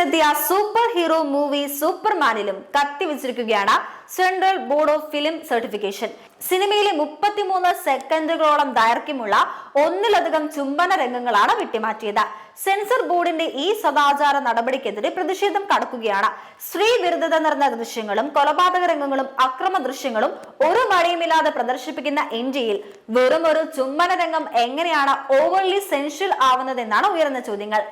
റിലീസിനെത്തിയ super hero movie സൂപ്പർമാനിലും കത്തിവെച്ചിരിക്കുകയാണ് Central Board of Film Certification. സിനിമയിലെ മുപ്പത്തിമൂന്ന് സെക്കൻഡുകളോളം ദൈർഘ്യമുള്ള ഒന്നിലധികം ചുംബന രംഗങ്ങളാണ് വെട്ടിമാറ്റിയത്. സെൻസർ ബോർഡിന്റെ ഈ സദാചാര നടപടിക്കെതിരെ പ്രതിഷേധം കടക്കുകയാണ്. സ്ത്രീ വിരുദ്ധത നിറഞ്ഞ ദൃശ്യങ്ങളും കൊലപാതക രംഗങ്ങളും അക്രമ ദൃശ്യങ്ങളും ഒരു മഴയുമില്ലാതെ പ്രദർശിപ്പിക്കുന്ന ഇന്ത്യയിൽ വെറും ഒരു ചുംബന രംഗം എങ്ങനെയാണ് ഓവർലി സെൻഷ്യൽ ആവുന്നതെന്നാണ് ഉയർന്ന ചോദ്യങ്ങൾ.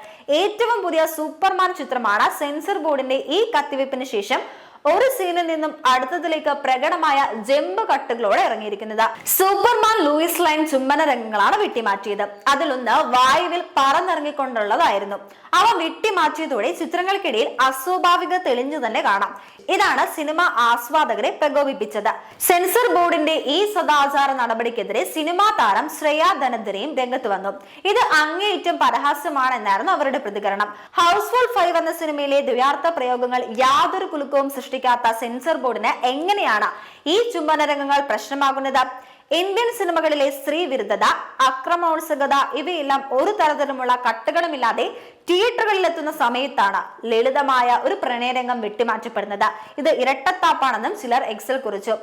ഏറ്റവും പുതിയ സൂപ്പർമാൻ ചിത്രമാണ് സെൻസർ ബോർഡിന്റെ ഈ കത്തിവയ്പ്പിന് ശേഷം ഒരു സീനിൽ നിന്നും അടുത്തതിലേക്ക് പ്രകടമായ ജമ്പ് കട്ടുകളോടെ ഇറങ്ങിയിരിക്കുന്നത്. സൂപ്പർമാൻ ലൂയിസ് ലൈൻ ചുംബന രംഗങ്ങളാണ് വെട്ടിമാറ്റിയത്. അതിലൊന്ന് വായുവിൽ പറന്നിറങ്ങിക്കൊണ്ടുള്ളതായിരുന്നു. അവ വെട്ടിമാറ്റിയതോടെ ചിത്രങ്ങൾക്കിടയിൽ അസ്വാഭാവിക തെളിഞ്ഞു തന്നെ കാണാം. ഇതാണ് സിനിമ ആസ്വാദകരെ പ്രകോപിപ്പിച്ചത്. സെൻസർ ബോർഡിന്റെ ഈ സദാചാര നടപടിക്കെതിരെ സിനിമാ താരം ശ്രേയ ധനന്ദരയും രംഗത്ത് വന്നു. ഇത് അങ്ങേയറ്റം പരഹാസ്യമാണെന്നായിരുന്നു അവരുടെ പ്രതികരണം. ഹൗസ്ഫുൾ ഫൈവ് എന്ന സിനിമയിലെ ദ്വയാർത്ഥ പ്രയോഗങ്ങൾ യാതൊരു കുലുക്കവും സൃഷ്ടിക്കാത്ത സെൻസർ ബോർഡിന് എങ്ങനെയാണ് ഈ ചുംബന രംഗങ്ങൾ പ്രശ്നമാകുന്നത്? ഇന്ത്യൻ സിനിമകളിലെ സ്ത്രീ വിരുദ്ധത അക്രമോത്സുകത ഇവയെല്ലാം ഒരു തരത്തിലുമുള്ള കട്ടുകളുമില്ലാതെ തിയേറ്ററുകളിൽ എത്തുന്ന സമയത്താണ് ലളിതമായ ഒരു പ്രണയരംഗം വെട്ടിമാറ്റപ്പെടുന്നത്. ഇത് ഇരട്ടത്താപ്പാണെന്നും ചിലർ എക്സൽ കുറിച്ചു.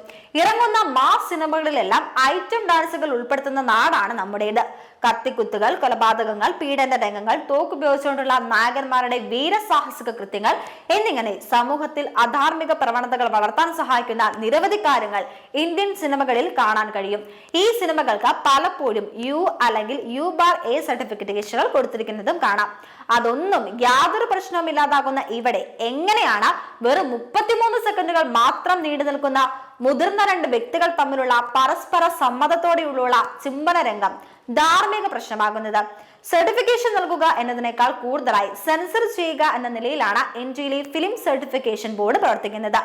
ഇറങ്ങുന്ന മാസ് സിനിമകളിലെല്ലാം ഐറ്റം ഡാൻസുകൾ ഉൾപ്പെടുത്തുന്ന നാടാണ് നമ്മുടേത്. കത്തിക്കുത്തുകൾ കൊലപാതകങ്ങൾ പീഡന രംഗങ്ങൾ തോക്കുപയോഗിച്ചുകൊണ്ടുള്ള നായകന്മാരുടെ വീരസാഹസിക കൃത്യങ്ങൾ എന്നിങ്ങനെ സമൂഹത്തിൽ അധാർമിക പ്രവണതകൾ വളർത്താൻ സഹായിക്കുന്ന നിരവധി കാര്യങ്ങൾ ഇന്ത്യൻ സിനിമകളിൽ കാണാൻ കഴിയും ഈ സിനിമകൾക്ക് പലപ്പോഴും യു അല്ലെങ്കിൽ യു ബാർ എ സർട്ടിഫിക്കറ്റേഷനുകൾ കൊടുത്തിരിക്കുന്നതും കാണാം. അതൊന്നും യാതൊരു പ്രശ്നവും ഇല്ലാതാകുന്ന ഇവിടെ എങ്ങനെയാണ് വെറും മുപ്പത്തിമൂന്ന് സെക്കൻഡുകൾ മാത്രം നീണ്ടു നിൽക്കുന്ന മുതിർന്ന രണ്ട് വ്യക്തികൾ തമ്മിലുള്ള പരസ്പര സമ്മതത്തോടെയുള്ള ചുംബന രംഗം ധാർമ്മിക പ്രശ്നമാകുന്നത്. സർട്ടിഫിക്കേഷൻ നൽകുക എന്നതിനേക്കാൾ കൂടുതലായി സെൻസർ ചെയ്യുക എന്ന നിലയിലാണ് ഇന്ത്യയിലെ ഫിലിം സർട്ടിഫിക്കേഷൻ ബോർഡ് പ്രവർത്തിക്കുന്നത്.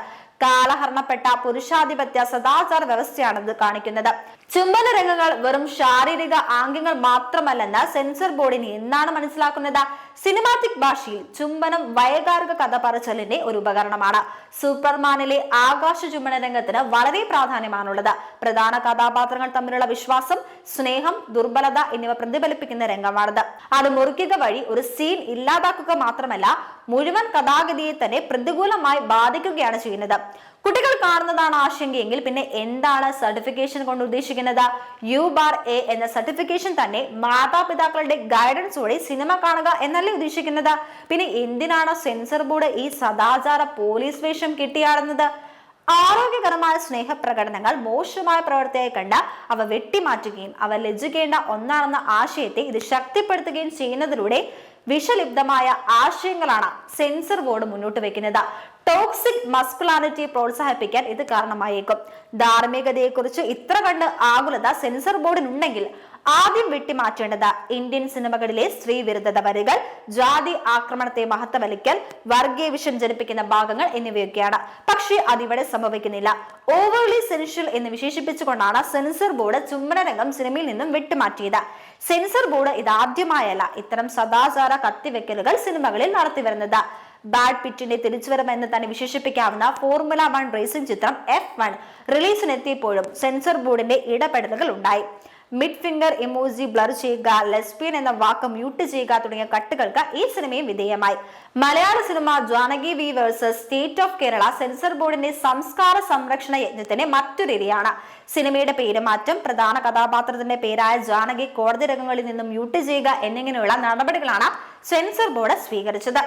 കാലഹരണപ്പെട്ട പുരുഷാധിപത്യ സദാചാര വ്യവസ്ഥയാണ് ഇത് കാണിക്കുന്നത്. ചുംബന രംഗങ്ങൾ വെറും ശാരീരിക ആംഗ്യങ്ങൾ മാത്രമല്ലെന്ന് സെൻസർ ബോർഡിന് എന്നാണ് മനസ്സിലാക്കുന്നത്? സിനിമാറ്റിക് ഭാഷയിൽ ചുംബനം വൈകാരിക കഥ പറച്ചലിന്റെ ഒരു ഉപകരണമാണ്. സൂപ്പർമാനിലെ ആകാശ ചുംബന രംഗത്തിന് വളരെ പ്രാധാന്യമാണുള്ളത്. പ്രധാന കഥാപാത്രങ്ങൾ തമ്മിലുള്ള വിശ്വാസം സ്നേഹം ദുർബലത എന്നിവ പ്രതിഫലിപ്പിക്കുന്ന രംഗമാണിത്. അത് മുറിക്കുക വഴി ഒരു സീൻ ഇല്ലാതാക്കുക മാത്രമല്ല മുഴുവൻ കഥാഗതിയെ തന്നെ പ്രതികൂലമായി ബാധിക്കുകയാണ് ചെയ്യുന്നത്. കുട്ടികൾ കാണുന്നതാണ് ആശങ്കയെങ്കിൽ പിന്നെ എന്താണ് സർട്ടിഫിക്കേഷൻ കൊണ്ട് ഉദ്ദേശിക്കുന്നത്? യു ബാർ എ എന്ന സർട്ടിഫിക്കേഷൻ തന്നെ മാതാപിതാക്കളുടെ ഗൈഡൻസോടെ സിനിമ കാണുക എന്നല്ലേ ഉദ്ദേശിക്കുന്നത്? പിന്നെ എന്തിനാണ് സെൻസർ ബോർഡ് ഈ സദാചാര പോലീസ് വേഷം കെട്ടിയാടുന്നത്? ആരോഗ്യകരമായ സ്നേഹപ്രകടനങ്ങൾ മോശമായ പ്രവർത്തിയായി കണ്ട അവ വെട്ടിമാറ്റുകയും അവ ലജ്ജിക്കേണ്ട ഒന്നാണെന്ന ആശയത്തെ ഇത് ശക്തിപ്പെടുത്തുകയും ചെയ്യുന്നതിലൂടെ വിഷലിപ്തമായ ആശയങ്ങളാണ് സെൻസർ ബോർഡ് മുന്നോട്ട് വെക്കുന്നത്. ടോക്സിക് മസ്കുലാനിറ്റി പ്രോത്സാഹിപ്പിക്കാൻ ഇത് കാരണമായേക്കും. ധാർമ്മികതയെക്കുറിച്ച് ഇത്ര കണ്ട് ആകുലത സെൻസർ ബോർഡിനുണ്ടെങ്കിൽ ആദ്യം വെട്ടിമാറ്റേണ്ടത് ഇന്ത്യൻ സിനിമകളിലെ സ്ത്രീ വിരുദ്ധത വരികൾ ജാതി ആക്രമണത്തെ മഹത്വവലിക്കൽ വർഗീയ വിഷം ജനിപ്പിക്കുന്ന ഭാഗങ്ങൾ എന്നിവയൊക്കെയാണ്. പക്ഷേ അതിവിടെ സംഭവിക്കുന്നില്ല. ഓവർലി സെൻഷ്യൽ എന്ന് വിശേഷിപ്പിച്ചുകൊണ്ടാണ് സെൻസർ ബോർഡ് ചുംബനരംഗം സിനിമയിൽ നിന്നും വെട്ടിമാറ്റിയത്. സെൻസർ ബോർഡ് ഇതാദ്യമായല്ല ഇത്തരം സദാചാര കത്തിവെക്കലുകൾ സിനിമകളിൽ നടത്തിവരുന്നത്. ബാഡ് പിറ്റിന്റെ തിരിച്ചുവരവ് എന്ന് തന്നെ വിശേഷിപ്പിക്കാവുന്ന ഫോർമുല വൺ റേസിംഗ് ചിത്രം എഫ് വൺ റിലീസിനെത്തിയപ്പോഴും സെൻസർ ബോർഡിന്റെ ഇടപെടലുകൾ ഉണ്ടായി. മിഡ് ഫിംഗർ ഇമോജി ബ്ലർ ചെയ്യുക ലെസ്ബിയൻ എന്ന വാക്ക് മ്യൂട്ട് ചെയ്യുക തുടങ്ങിയ കട്ടുകൾക്ക് ഈ സിനിമയും വിധേയമായി. മലയാള cinema Janaki V versus State of Kerala censor ബോർഡിന്റെ സംസ്കാര സംരക്ഷണ യജ്ഞത്തിന്റെ മറ്റൊരു ഇരയാണ്. സിനിമയുടെ പേരുമാറ്റം പ്രധാന കഥാപാത്രത്തിന്റെ പേരായ ജാനകി കോടതി രംഗങ്ങളിൽ നിന്നും മ്യൂട്ട് ചെയ്യുക എന്നിങ്ങനെയുള്ള നടപടികളാണ് സെൻസർ ബോർഡ് സ്വീകരിച്ചത്.